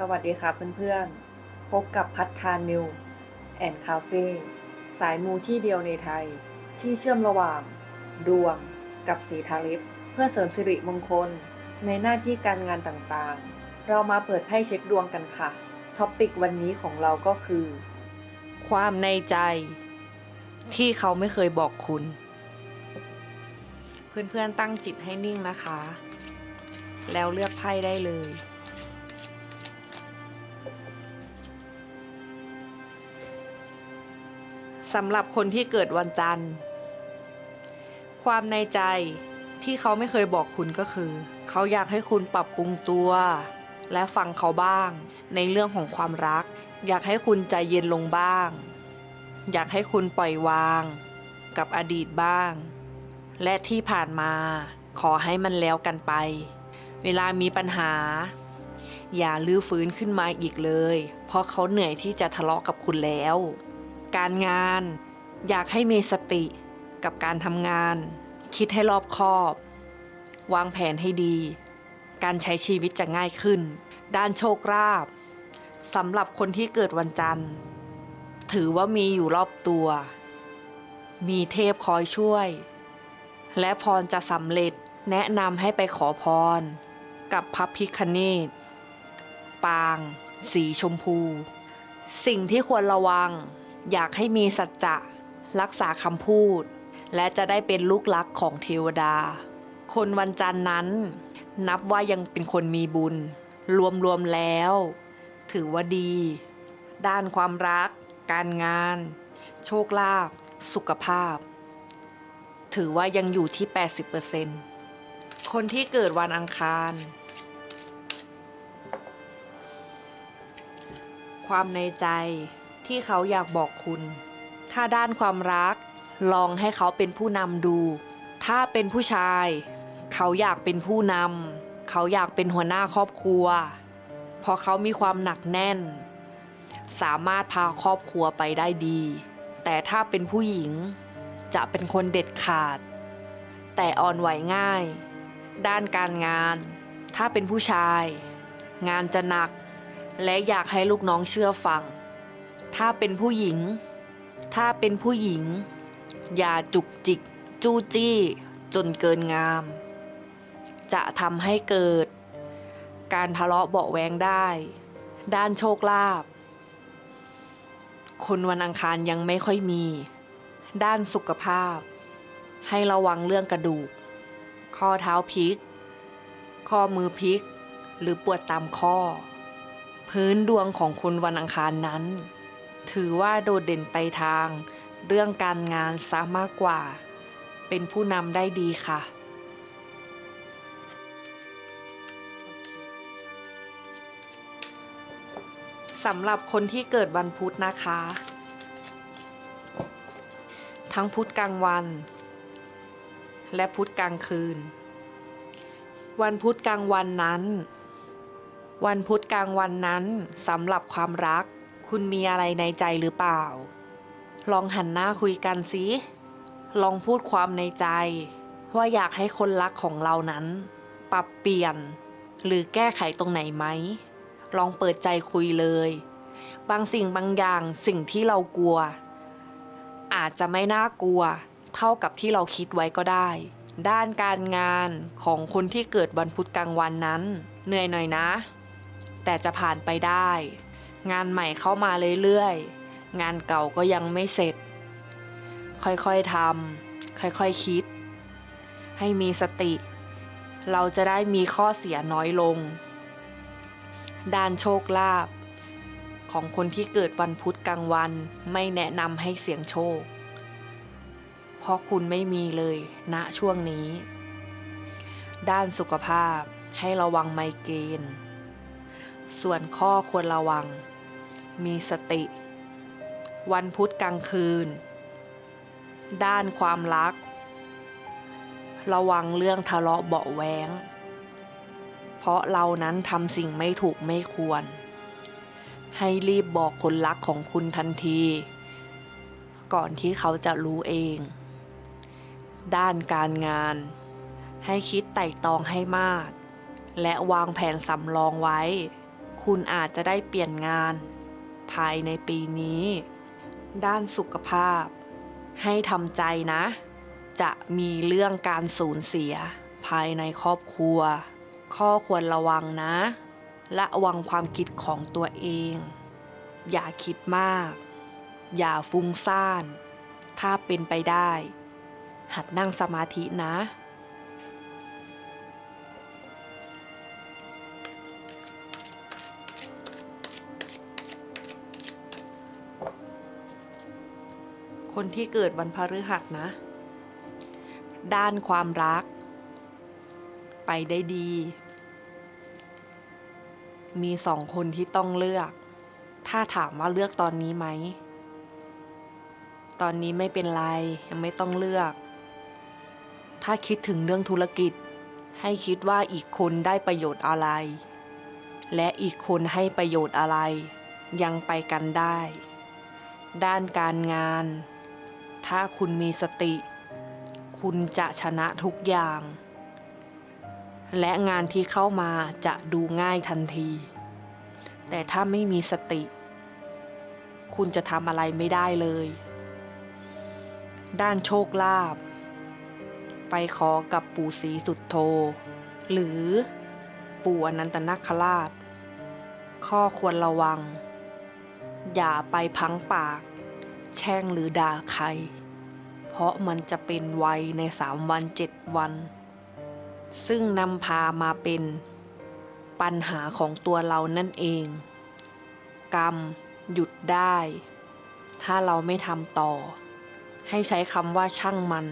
สวัสดีครับเพื่อนๆ พบกับพัฒทานนิวแอนคาเฟ่สายมูที่เดียวในไทย ที่เชื่อมระหว่าง ดวงกับสีทาลิป เพื่อเสริมสิริมงคล ในหน้าที่การงานต่างๆ เรามาเปิดไพ่เช็คดวงกันค่ะ ท็อปิกวันนี้ของเราก็คือ ความในใจ ที่เขาไม่เคยบอกคุณ เพื่อนๆตั้งจิตให้นิ่งนะคะ แล้วเลือกไพ่ได้เลย สำหรับคนที่เกิดวันจันทร์ ความในใจที่เขาไม่เคยบอกคุณก็คือ เขาอยากให้คุณปรับปรุงตัว และฟังเขาบ้าง ในเรื่องของความรัก อยากให้คุณใจเย็นลงบ้าง อยากให้คุณปล่อยวาง กับอดีตบ้าง และที่ผ่านมาขอให้มันแล้วกันไป เวลามีปัญหา อย่าลื้อฟื้นขึ้นมาอีกเลย เพราะเขาเหนื่อยที่จะทะเลาะกับคุณแล้ว การงาน อยากให้มีสติกับการทำงาน คิดให้รอบคอบ วางแผนให้ดี การใช้ชีวิตจะง่ายขึ้น ด้านโชคลาภสำหรับคนที่เกิดวันจันทร์ ถือว่ามีอยู่รอบตัว มีเทพคอยช่วย และพรจะสำเร็จแนะนำให้ไปขอพร กับพระพิคเนตปาง สีชมพู สิ่งที่ควรระวัง อยากให้มีสัจจะรักษาคำพูด และจะได้เป็นลูกรักของเทวดา คนวันจันทร์นั้น นับว่ายังเป็นคนมีบุญ รวมๆแล้ว ถือว่าดี ด้านความรัก การงาน โชคลาภสุขภาพ ถือว่ายังอยู่ที่ 80%คนที่เกิดวันอังคาร ความในใจ ที่เขาอยากบอกคุณ ถ้าด้านความรัก ลองให้เขาเป็นผู้นำดู ถ้าเป็นผู้ชาย เขาอยากเป็นผู้นำเขาอยากเป็นหัวหน้าครอบครัว เพราะเขามีความหนักแน่น สามารถพาครอบครัวไปได้ดี แต่ถ้าเป็นผู้หญิง จะเป็นคนเด็ดขาด แต่อ่อนไหวง่าย ด้านการงาน ถ้าเป็นผู้ชาย งานจะหนัก และอยากให้ลูกน้องเชื่อฟัง ถ้าเป็นผู้หญิง ถ้าเป็นผู้หญิง อย่าจุกจิก จู้จี้ จนเกินงาม จะทำให้เกิด การทะเลาะเบาแวงได้ ด้านโชคลาภคนวันอังคารยังไม่ค่อยมี ด้านสุขภาพ ให้ระวังเรื่องกระดูก ข้อเท้าพลิก ข้อมือพลิก หรือปวดตามข้อ พื้นดวงของคนวันอังคารนั้น ถือว่าโดดเด่นไปทาง เรื่องการงานซะมากกว่า เป็นผู้นำได้ดีค่ะสำหรับคนที่เกิดวันพุธนะคะ ทั้งพุธกลางวัน และพุธกลางคืน วันพุธกลางวันนั้น วันพุธกลางวันนั้นสำหรับความรัก คุณมีอะไรในใจหรือเปล่า ลองหันหน้าคุยกันสิลองพูดความในใจ ว่าอยากให้คนรักของเรานั้น ปรับเปลี่ยน หรือแก้ไขตรงไหนไหม ลองเปิดใจคุยเลย บางสิ่งบางอย่างสิ่งที่เรากลัว อาจจะไม่น่ากลัว เท่ากับที่เราคิดไว้ก็ได้ ด้านการงานของคนที่เกิดวันพุธกลางวันนั้น เหนื่อยหน่อยนะ แต่จะผ่านไปได้ งานใหม่เข้ามาเรื่อยๆ งานเก่าก็ยังไม่เสร็จ ค่อยๆทำค่อยๆคคิด ให้มีสติ เราจะได้มีข้อเสียน้อยลง ด้านโชคลาภของคนที่เกิดวันพุธกลางวันไม่แนะนำให้เสี่ยงโชค เพราะคุณไม่มีเลยณช่วงนี้ ด้านสุขภาพให้ระวังไมเกรนส่วนข้อควรระวัง มีสติ วันพุธกลางคืน ด้านความรัก ระวังเรื่องทะเลาะเบาะแว้งเพราะเรานั้นทำสิ่งไม่ถูกไม่ควร ให้รีบบอกคนรักของคุณทันที ก่อนที่เขาจะรู้เอง ด้านการงาน ให้คิดไต่ตองให้มาก และวางแผนสำรองไว้ คุณอาจจะได้เปลี่ยนงาน ภายในปีนี้ ด้านสุขภาพ ให้ทำใจนะ จะมีเรื่องการสูญเสีย ภายในครอบครัว ข้อควรระวังนะ และระวังความคิดของตัวเอง อย่าคิดมาก อย่าฟุ้งซ่าน ถ้าเป็นไปได้ หัดนั่งสมาธินะ คนที่เกิดวันพฤหัสนะ ด้านความรัก ไปได้ดี มีสองคนที่ต้องเลือก ถ้าถามว่าเลือกตอนนี้ไหม ตอนนี้ไม่เป็นไรยังไม่ต้องเลือก ถ้าคิดถึงเรื่องธุรกิจ ให้คิดว่าอีกคนได้ประโยชน์อะไร และอีกคนให้ประโยชน์อะไร ยังไปกันได้ด้านการงาน ถ้าคุณมีสติ คุณจะชนะทุกอย่าง และงานที่เข้ามาจะดูง่ายทันที แต่ถ้าไม่มีสติ คุณจะทำอะไรไม่ได้เลย ด้านโชคลาภไปขอกับปู่ศรีสุดโท หรือปู่อนันตนาคราช ข้อควรระวัง อย่าไปพังปาก แช่งหรือด่าใคร เพราะมันจะเป็นไวในสามวันเจ็ดวัน ซึ่งนำพามาเป็นปัญหาของตัวเรานั่นเอง กรรม หยุดได้ ถ้าเราไม่ทำต่อ ให้ใช้คำว่าช่างมัน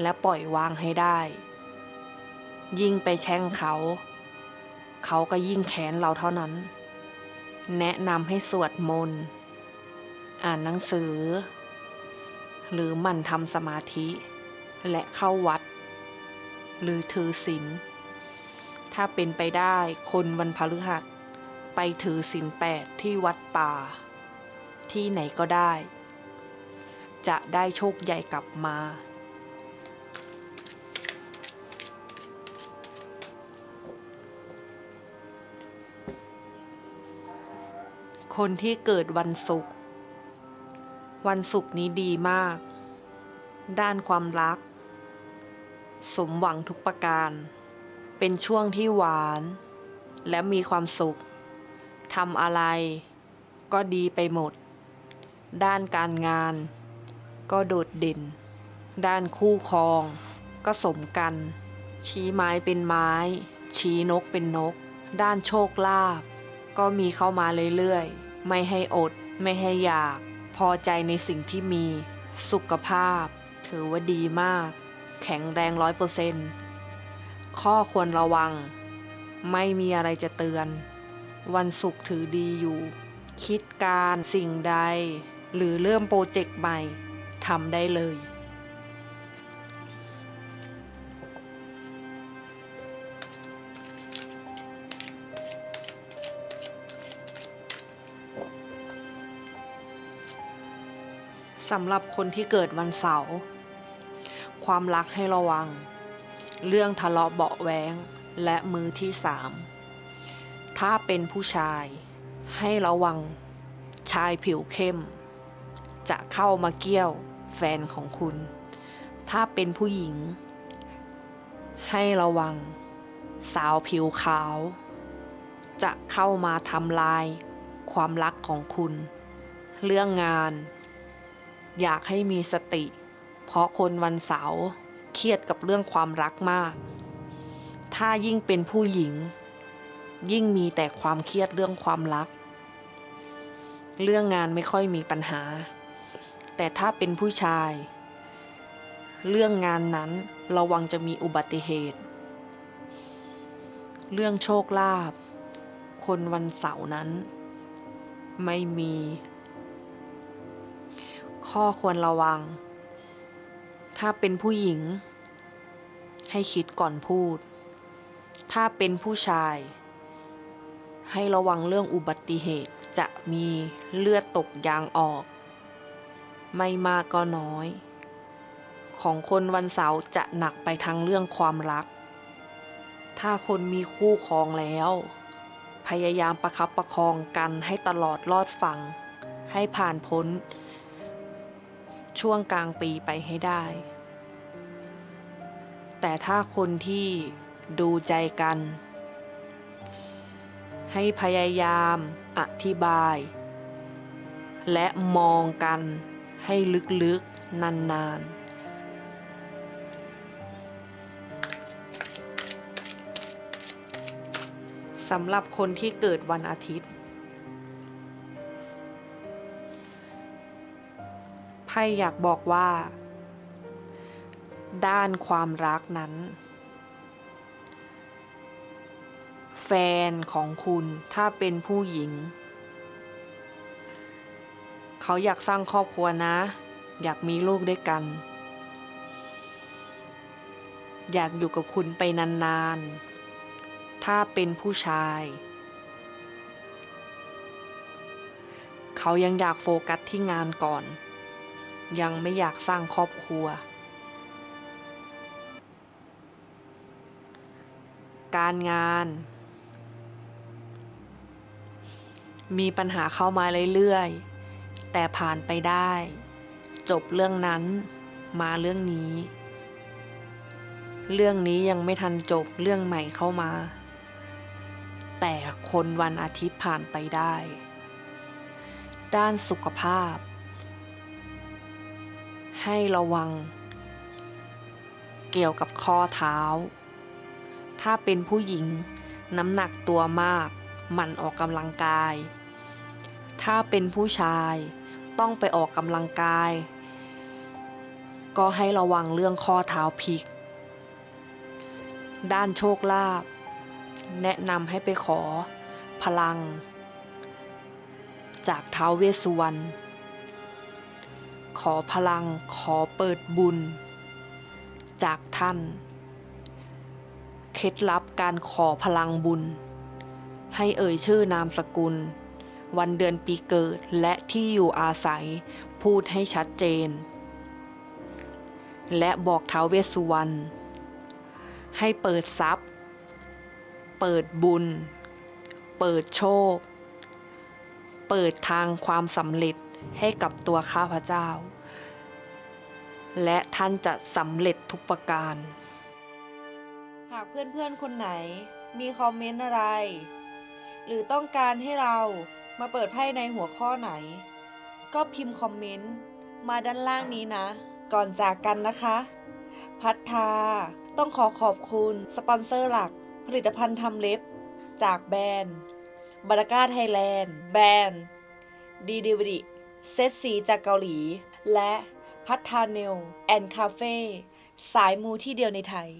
และปล่อยวางให้ได้ ยิ่งไปแช่งเขา เขาก็ยิ่งแค้นเราเท่านั้น แนะนำให้สวดมนต์ อ่านหนังสือ หรือหมั่นทำสมาธิ และเข้าวัด หรือถือศีลถ้าเป็นไปได้คนวันพฤหัส ไปถือศีลแปดที่วัดป่า ที่ไหนก็ได้ จะได้โชคใหญ่กลับมา คนที่เกิดวันศุกร์ วันศุกร์นี้ดีมาก ด้านความรัก สมหวังทุกประการ เป็นช่วงที่หวาน และมีความสุขทำอะไร ก็ดีไปหมด ด้านการงาน ก็โดดเด่น ด้านคู่ครอง ก็สมกัน ชี้ไม้เป็นไม้ ชี้นกเป็นนก ด้านโชคลาภก็มีเข้ามาเรื่อยๆ ไม่ให้อด ไม่ให้อยาก พอใจในสิ่งที่มี สุขภาพ ถือว่าดีมาก แข็งแรงร้อยเปอร์เซนต์ข้อควรระวัง ไม่มีอะไรจะเตือน วันศุกร์ถือดีอยู่ คิดการสิ่งใด หรือเริ่มโปรเจกต์ใหม่ทำได้เลย สำหรับคนที่เกิดวันเสาร์ ความรักให้ระวัง เรื่องทะเลาะเบาะแว้งและมือที่สาม ถ้าเป็นผู้ชาย ให้ระวัง ชายผิวเข้ม จะเข้ามาเกี่ยวแฟนของคุณ ถ้าเป็นผู้หญิง ให้ระวัง สาวผิวขาว จะเข้ามาทำลาย ความรักของคุณ เรื่องงาน อยากให้มีสติ เพราะคนวันเสาร์เครียดกับเรื่องความรักมาก ถ้ายิ่งเป็นผู้หญิง ยิ่งมีแต่ความเครียดเรื่องความรัก เรื่องงานไม่ค่อยมีปัญหา แต่ถ้าเป็นผู้ชาย เรื่องงานนั้นระวังจะมีอุบัติเหตุ เรื่องโชคลาภคนวันเสาร์นั้น ไม่มี ข้อควรระวัง ถ้าเป็นผู้หญิง ให้คิดก่อนพูด ถ้าเป็นผู้ชาย ให้ระวังเรื่องอุบัติเหตุจะมีเลือดตกยางออก ไม่มากก็น้อย ของคนวันเสาร์จะหนักไปทางเรื่องความรัก ถ้าคนมีคู่ครองแล้ว พยายามประคับประคองกันให้ตลอดรอดฝั่งให้ผ่านพ้น ช่วงกลางปีไปให้ได้ แต่ถ้าคนที่ดูใจกัน ให้พยายามอธิบาย และมองกันให้ลึกๆ นานๆสำหรับคนที่เกิดวันอาทิตย์ ไพ่อยากบอกว่า ด้านความรักนั้น แฟนของคุณถ้าเป็นผู้หญิง เขาอยากสร้างครอบครัวนะ อยากมีลูกด้วยกัน อยากอยู่กับคุณไปนานๆ ถ้าเป็นผู้ชายเขายังอยากโฟกัสที่งานก่อน ยังไม่อยากสร้างครอบครัว การงาน มีปัญหาเข้ามาเรื่อยๆ แต่ผ่านไปได้ จบเรื่องนั้นมาเรื่องนี้ เรื่องนี้ยังไม่ทันจบเรื่องใหม่เข้ามา แต่คนวันอาทิตย์ผ่านไปได้ ด้านสุขภาพ ให้ระวัง เกี่ยวกับข้อเท้า ถ้าเป็นผู้หญิงน้ำหนักตัวมาก หมั่นออกกำลังกาย ถ้าเป็นผู้ชายต้องไปออกกำลังกาย ก็ให้ระวังเรื่องข้อเท้าพลิก ด้านโชคลาภแนะนำให้ไปขอพลัง จากท้าวเวสสุวรรณ ขอพลังขอเปิดบุญ จากท่าน เคล็ดลับการขอพลังบุญ ให้เอ่ยชื่อนามสกุล วันเดือนปีเกิดและที่อยู่อาศัยพูดให้ชัดเจน และบอกท้าวเวสสุวรรณให้เปิดทรัพย์ เปิดบุญ เปิดโชค เปิดทางความสำเร็จ ให้กับตัวข้าพเจ้า และท่านจะสำเร็จทุกประการ หากเพื่อนๆคนไหนมีคอมเมนต์อะไร หรือต้องการให้เรามาเปิดไพ่ในหัวข้อไหน ก็พิมพ์คอมเมนต์มาด้านล่างนี้นะ ก่อนจากกันนะคะ พัฒทาต้องขอขอบคุณสปอนเซอร์หลัก ผลิตภัณฑ์ทำเล็บ จากแบรนด์บาราก้าไทยแลนด์ แบรนด์ดีดิวดิ เซตสีจากเกาหลี และพัฒนาเนลแอนด์คาเฟ่สายมูที่เดียวในไทย